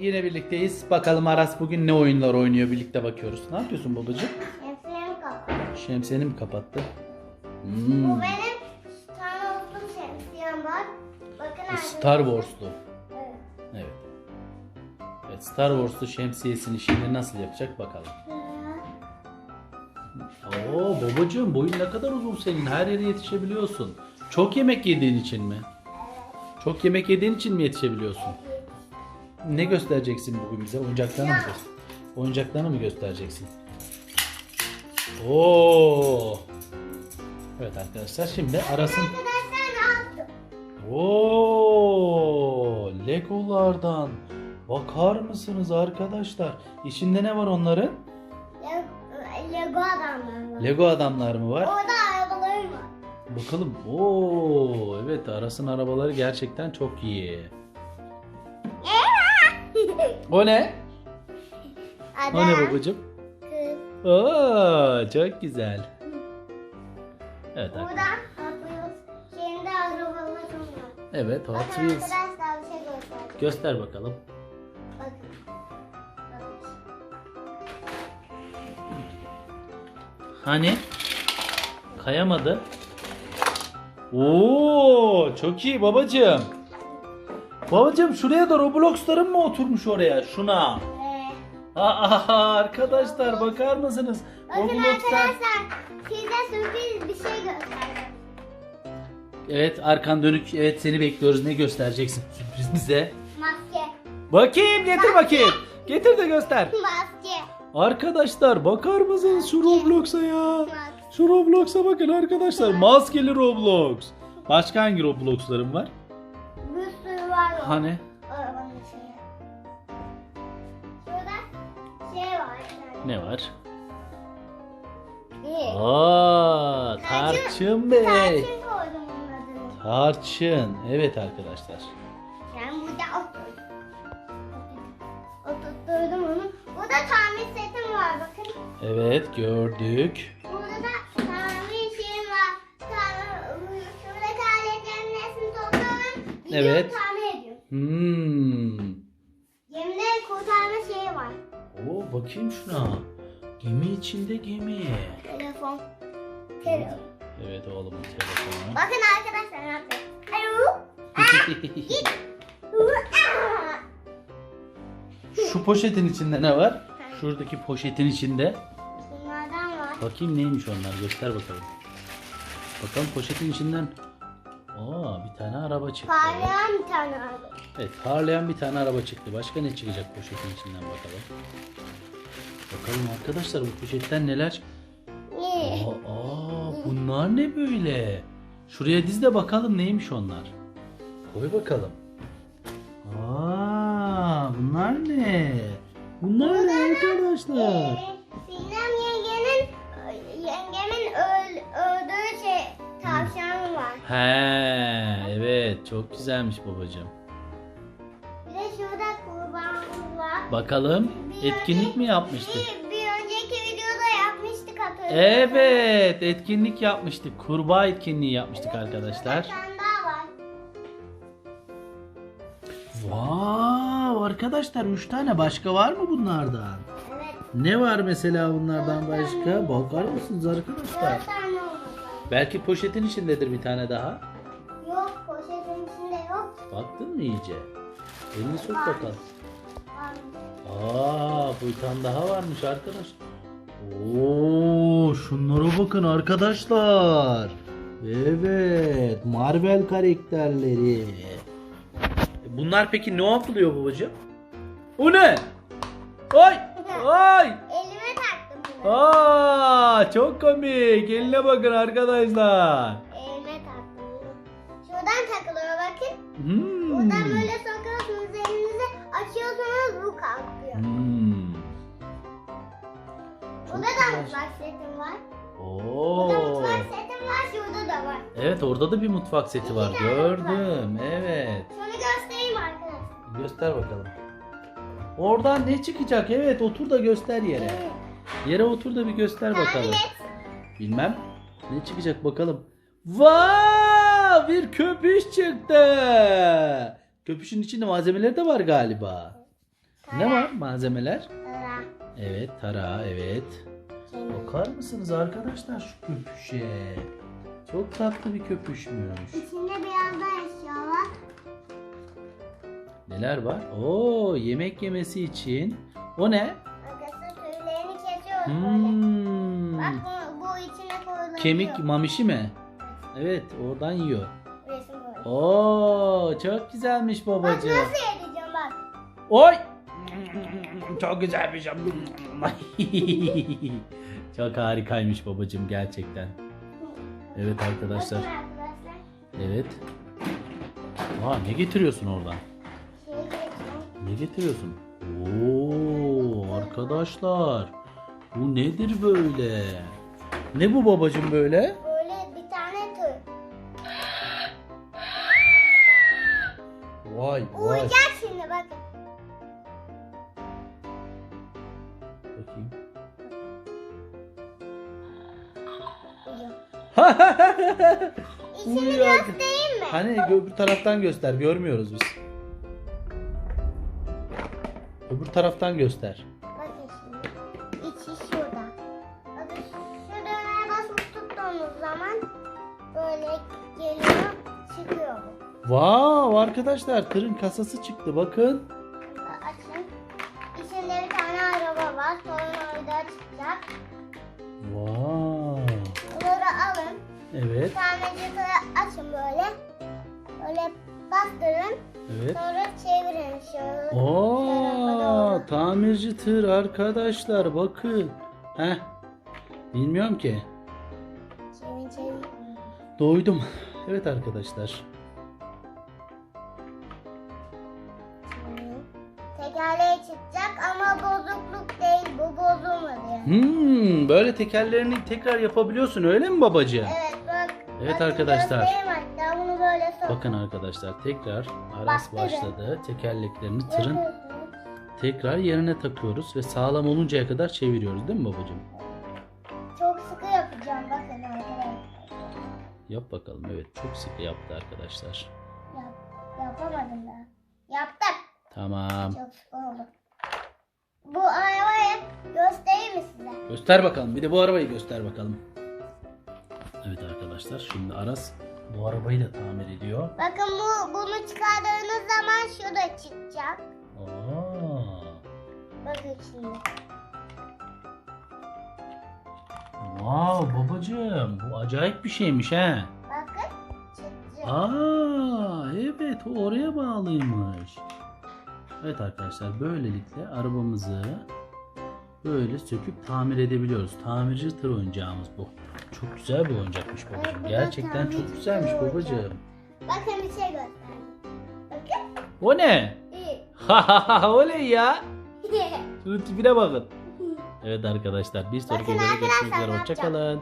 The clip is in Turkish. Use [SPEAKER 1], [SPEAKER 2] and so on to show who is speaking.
[SPEAKER 1] Yine birlikteyiz. Bakalım Aras bugün ne oyunlar oynuyor birlikte bakıyoruz. Ne yapıyorsun babacığım?
[SPEAKER 2] Şemsiyemi kapat.
[SPEAKER 1] Şemsiyeni mi kapattı? Hmm.
[SPEAKER 2] Bu benim Star Wars'lu şemsiyem var. Bakın.
[SPEAKER 1] Star Wars'lu.
[SPEAKER 2] Evet.
[SPEAKER 1] Evet. Evet Star Wars'lu şemsiyesini şimdi nasıl yapacak bakalım. Oo babacığım boyun ne kadar uzun senin. Her yere yetişebiliyorsun. Çok yemek yediğin için mi? Çok yemek yediğin için mi yetişebiliyorsun? Ne göstereceksin bugün bize? Oyuncaklarını mı göster? Oyuncaklarını mı göstereceksin? Oo. Evet arkadaşlar şimdi Aras'ın? Oo, Legolardan. Bakar mısınız arkadaşlar? İçinde ne var onların?
[SPEAKER 2] Le- Lego adamlar var.
[SPEAKER 1] Lego adamlar mı var?
[SPEAKER 2] Orada arabalarım var.
[SPEAKER 1] Bakalım. Oo, evet Aras'ın arabaları gerçekten çok iyi. O ne?
[SPEAKER 2] Adam,
[SPEAKER 1] O ne babacığım?
[SPEAKER 2] kız.
[SPEAKER 1] Oo, çok güzel. Evet
[SPEAKER 2] Burada
[SPEAKER 1] arkadaşlar.
[SPEAKER 2] yapıyoruz. Şimdi arabalarım var.
[SPEAKER 1] Evet Hot
[SPEAKER 2] Bakın
[SPEAKER 1] Wheels.
[SPEAKER 2] arkadaşlar bir şey göstereceğim.
[SPEAKER 1] Göster bakalım.
[SPEAKER 2] Bakın.
[SPEAKER 1] Hani? Kayamadı. Oo, çok iyi babacığım. Babacığım şuraya da Roblox'ların mı oturmuş oraya? Şuna.
[SPEAKER 2] Ee,
[SPEAKER 1] Aa, arkadaşlar bakar mısınız?
[SPEAKER 2] bakın
[SPEAKER 1] Roblox'lar.
[SPEAKER 2] arkadaşlar size sürpriz bir şey göstereceğim.
[SPEAKER 1] Evet arkan dönük. Evet seni bekliyoruz. Ne göstereceksin sürpriz bize?
[SPEAKER 2] Maske.
[SPEAKER 1] Bakayım getir bakayım. Getir de göster.
[SPEAKER 2] Maske.
[SPEAKER 1] Arkadaşlar bakar mısınız şu Roblox'a ya? Şu Roblox'a bakın arkadaşlar. Maskeli Roblox. Başka hangi Roblox'larım var? Hani?
[SPEAKER 2] Arabanın içinde. Şurada şey var. yani.
[SPEAKER 1] Ne var?
[SPEAKER 2] Bir.
[SPEAKER 1] Aa, Tarçın Bey.
[SPEAKER 2] Tarçın koydum adını.
[SPEAKER 1] Tarçın. Evet arkadaşlar.
[SPEAKER 2] Ben burada oturdum. Oturtturdum onu. Burada tamir setim var bakın.
[SPEAKER 1] Evet gördük.
[SPEAKER 2] Burada da tamir şeyim var. Tamir, şuradaki aletlerin hepsini topluyorum. Gidiyorum
[SPEAKER 1] Evet.
[SPEAKER 2] tamir.
[SPEAKER 1] Hmm.
[SPEAKER 2] Gemide kurtarma şeyi var.
[SPEAKER 1] Oo bakayım şuna. Gemi içinde gemi.
[SPEAKER 2] Telefon. Telefon.
[SPEAKER 1] Evet oğlumun telefonu.
[SPEAKER 2] Bakın arkadaşlar ne yapıyor? Alo.
[SPEAKER 1] Şu poşetin içinde ne var? Şuradaki poşetin içinde.
[SPEAKER 2] Bunlardan var.
[SPEAKER 1] Bakayım neymiş onlar göster bakalım. Bakalım poşetin içinden. Aa bir tane araba çıktı.
[SPEAKER 2] Parlayan bir tane araba.
[SPEAKER 1] Evet parlayan bir tane araba çıktı. Başka ne çıkacak poşetin içinden bakalım. Bakalım arkadaşlar bu poşetten neler çık-
[SPEAKER 2] İyi.
[SPEAKER 1] Aa, aa, bunlar ne böyle? Şuraya diz de bakalım neymiş onlar. Koy bakalım. Aa, bunlar ne? Bunlar ne arkadaşlar?
[SPEAKER 2] Ee, Sinem yengenin yengemin öl, öldüğü şey tavşanı var.
[SPEAKER 1] He, evet çok güzelmiş babacığım. Bakalım etkinlik mi yapmıştık?
[SPEAKER 2] Bir, bir önceki videoda yapmıştık hatırlıyorsun.
[SPEAKER 1] Evet etkinlik yapmıştık. Kurbağa etkinliği yapmıştık arkadaşlar.
[SPEAKER 2] var.
[SPEAKER 1] Wow arkadaşlar 3 tane başka var mı bunlardan?
[SPEAKER 2] Evet.
[SPEAKER 1] Ne var mesela bunlardan başka? Bakar mısınız arkadaşlar? Belki poşetin içindedir bir tane daha.
[SPEAKER 2] Yok poşetin içinde yok.
[SPEAKER 1] Baktın mı iyice? Elini sok bakalım. Aa, bu bir tane daha varmış arkadaş. Oo, şunlara bakın arkadaşlar. Evet, Marvel karakterleri. Bunlar peki ne yapılıyor babacığım? O ne? Ay! Ay!
[SPEAKER 2] Elime taktım bunu.
[SPEAKER 1] Aa, çok komik. Eline bakın arkadaşlar.
[SPEAKER 2] Elime taktım bunu. Şuradan takılıyor bakın.
[SPEAKER 1] Hmm.
[SPEAKER 2] Buradan böyle kalkıyor.
[SPEAKER 1] Hmm. Çok
[SPEAKER 2] Burada da
[SPEAKER 1] güzel.
[SPEAKER 2] mutfak setim var.
[SPEAKER 1] Oo.
[SPEAKER 2] Burada mutfak setim var şurada da var.
[SPEAKER 1] Evet orada da bir mutfak seti var.
[SPEAKER 2] İki tane
[SPEAKER 1] Gördüm. Evet.
[SPEAKER 2] Şunu göstereyim arkadaşlar.
[SPEAKER 1] Göster bakalım. Oradan ne çıkacak? Evet otur da göster yere. Yere otur da bir göster bakalım.
[SPEAKER 2] Tahmin et.
[SPEAKER 1] Bilmem. Ne çıkacak bakalım. Vaa! Bir köpüş çıktı. Köpüşün içinde malzemeleri de var galiba. Ne var malzemeler?
[SPEAKER 2] Sıra.
[SPEAKER 1] Evet tara evet.
[SPEAKER 2] Kemik.
[SPEAKER 1] Bakar mısınız arkadaşlar şu köpüşe? Çok tatlı bir köpüşmüş.
[SPEAKER 2] İçinde biraz da eşya var.
[SPEAKER 1] Neler var? Oo yemek yemesi için. O ne?
[SPEAKER 2] Arkası tüylerini kesiyoruz böyle.
[SPEAKER 1] Hmm.
[SPEAKER 2] Bak bu, bu içine koyulabiliyor.
[SPEAKER 1] Kemik mamişi mi? Evet oradan yiyor.
[SPEAKER 2] Böyle.
[SPEAKER 1] Oo çok güzelmiş
[SPEAKER 2] Bak
[SPEAKER 1] babacığım.
[SPEAKER 2] nasıl edeceğim bak.
[SPEAKER 1] Oy! Çok güzelmiş. çok harikaymış babacığım gerçekten. Evet arkadaşlar. Evet. Aa ne getiriyorsun oradan?
[SPEAKER 2] Şey.
[SPEAKER 1] Ne getiriyorsun? Oo arkadaşlar. Bu nedir böyle? Ne bu babacığım böyle?
[SPEAKER 2] Böyle bir tane tüy.
[SPEAKER 1] Vay vay.
[SPEAKER 2] Uyuyacak İçini
[SPEAKER 1] Uyuyor.
[SPEAKER 2] göstereyim mi?
[SPEAKER 1] Hani öbür taraftan göster. Görmüyoruz biz. Öbür taraftan göster.
[SPEAKER 2] Bakın şimdi. İçi şurada. Bakın şu düğmeye basıp tuttuğumuz zaman böyle geliyor çıkıyor.
[SPEAKER 1] Vav arkadaşlar tırın kasası çıktı bakın.
[SPEAKER 2] Açın. İçinde bir tane araba var. Sonra çıkacak.
[SPEAKER 1] Vav. Evet.
[SPEAKER 2] Cıkı açın böyle. Böyle bastırın.
[SPEAKER 1] Evet.
[SPEAKER 2] Sonra çevirin şöyle.
[SPEAKER 1] Oo, tamirci tır arkadaşlar bakın. Heh. Bilmiyorum ki.
[SPEAKER 2] Çevir çevir.
[SPEAKER 1] Doydum. Evet arkadaşlar.
[SPEAKER 2] Tekerleği çıkacak ama bozukluk değil. Bu bozulmadı.
[SPEAKER 1] Hmm, böyle tekerlerini tekrar yapabiliyorsun öyle mi babacığım?
[SPEAKER 2] Evet.
[SPEAKER 1] Evet
[SPEAKER 2] bakın
[SPEAKER 1] arkadaşlar.
[SPEAKER 2] göstereyim hatta bunu böyle sok.
[SPEAKER 1] Bakın arkadaşlar tekrar Aras
[SPEAKER 2] Bastırın.
[SPEAKER 1] başladı. Tekerleklerini tırın tekrar yerine takıyoruz ve sağlam oluncaya kadar çeviriyoruz değil mi babacığım?
[SPEAKER 2] Çok sıkı yapacağım bakın arkadaşlar.
[SPEAKER 1] Yap bakalım. Evet çok sıkı yaptı arkadaşlar.
[SPEAKER 2] Yap, yapamadım da. Yaptım.
[SPEAKER 1] Tamam.
[SPEAKER 2] Çok sıkı oldu. Bu arabayı göstereyim mi size?
[SPEAKER 1] Göster bakalım. Bir de bu arabayı göster bakalım. Evet arkadaşlar şimdi Aras bu arabayı da tamir ediyor.
[SPEAKER 2] Bakın bu bunu çıkardığınız zaman şu da çıkacak.
[SPEAKER 1] Aa,
[SPEAKER 2] Bakın şimdi.
[SPEAKER 1] wow babacığım bu acayip bir şeymiş he.
[SPEAKER 2] Bakın çıkacak.
[SPEAKER 1] Aa evet o oraya bağlıymış. Evet arkadaşlar böylelikle arabamızı böyle söküp tamir edebiliyoruz. Tamirci tır oyuncağımız bu. Çok güzel bir oyuncakmış babacığım. Gerçekten çok güzelmiş babacığım.
[SPEAKER 2] Bakın bir şey göstereyim. Bakın.
[SPEAKER 1] O ne? Ha ha ha oley ya. Şunun tipine bakın. Evet arkadaşlar bir sonraki videoda görüşmek üzere. Hoşçakalın.